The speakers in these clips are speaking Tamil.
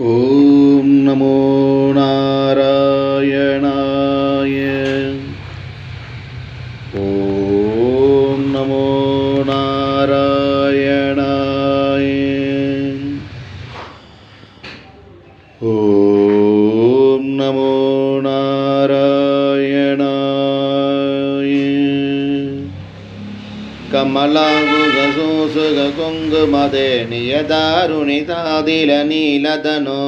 ॐ नमो ಕಮಲಾಂಗುಗಸೋಸುಗಕುಂಗುಮದೆ ನಿಯದಾರುಣಿತಾದಿಲ ನೀಲದನೋ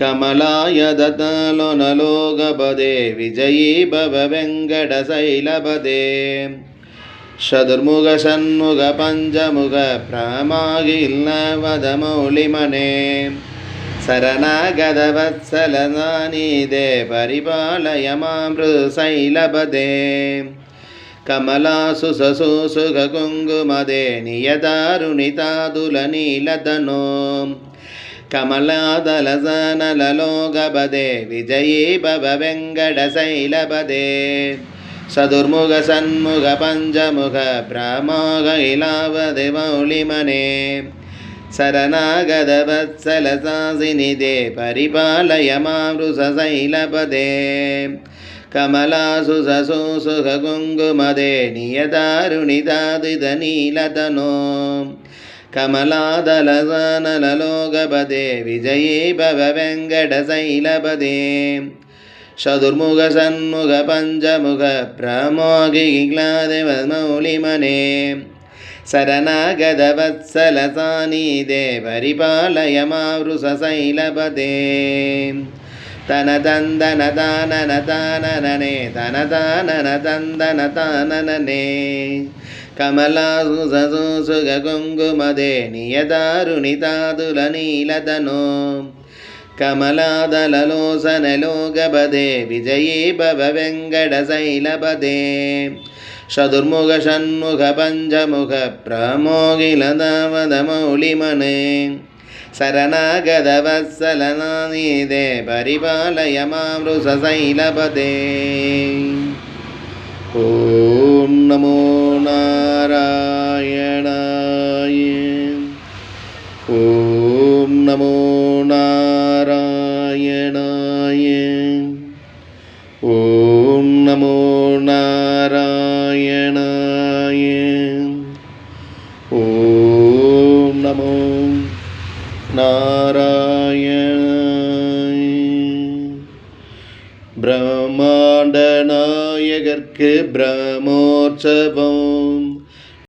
ಕಮಲಾಯದತಲುನಲೋಗಪದೇ ವಿಜಯೀ ಭವ ವೆಂಕಟಶೈಲಪದೇ ಷದುರ್ಮುಗ ಷಣ್ಮುಗ ಪಂಚಮುಗ ಪ್ರಾಮಾಗಿಲ್ಲವದ ಮೌಳಿಮನೆ ಶರಣಾಗದ ವತ್ಸಲ ನಾನೀದೆ ಪರಿಪಾಲಯ ಮಾಮೃ ಶೈಲಪದೇ కమలాసు ససుసుగ కుంగుమదే నియదారుణితాదులనీలతనో కమలాదలసనలలోగపదే విజయీ భవ వెంకటశైలపదే సదుర్ముఖ సన్ముఖ పంచముఖ భ్రమోగ ఇలావది మౌళిమనే శరణాగదవత్సలసాసినిదే పరిపాలయ మామృసశైలపదే कमलासु कमलासुसूसुखगुङ्गुमदे नियतारुणिदादिदनीलतनो कमलादलसानललोकपदे विजयी भव वेङ्कटशैलपदे चतुर्मुख षण्मुखपञ्चमुखप्रमोहिलादेमने शरनागधवत्सलसानीदे परिपालय मावृषशैलपदे தனதந்தனதானனதானனே தனதானனதந்தனதானனே கமலாசுசூசுகுங்குமதே நியதாருணிதாதுலநீலதனோ கமலாதலலோசனலோகபதே விஜயீ பவவெங்கடசைலபதே சதுர்முக ஷண்முக பஞ்சமுக பிரமோகிலதாவதமௌலிமனே శరణాగదవత్సలనానీదే పరిపాలయ మామృశైలపదే ఓం నమో నారాయణాయ ఓం నమో నారాయణాయ ఓం నమో నారాయణాయ நாராயண பிரம்மாண்ட நாயகர்க்கு பிரமோற்சவம்.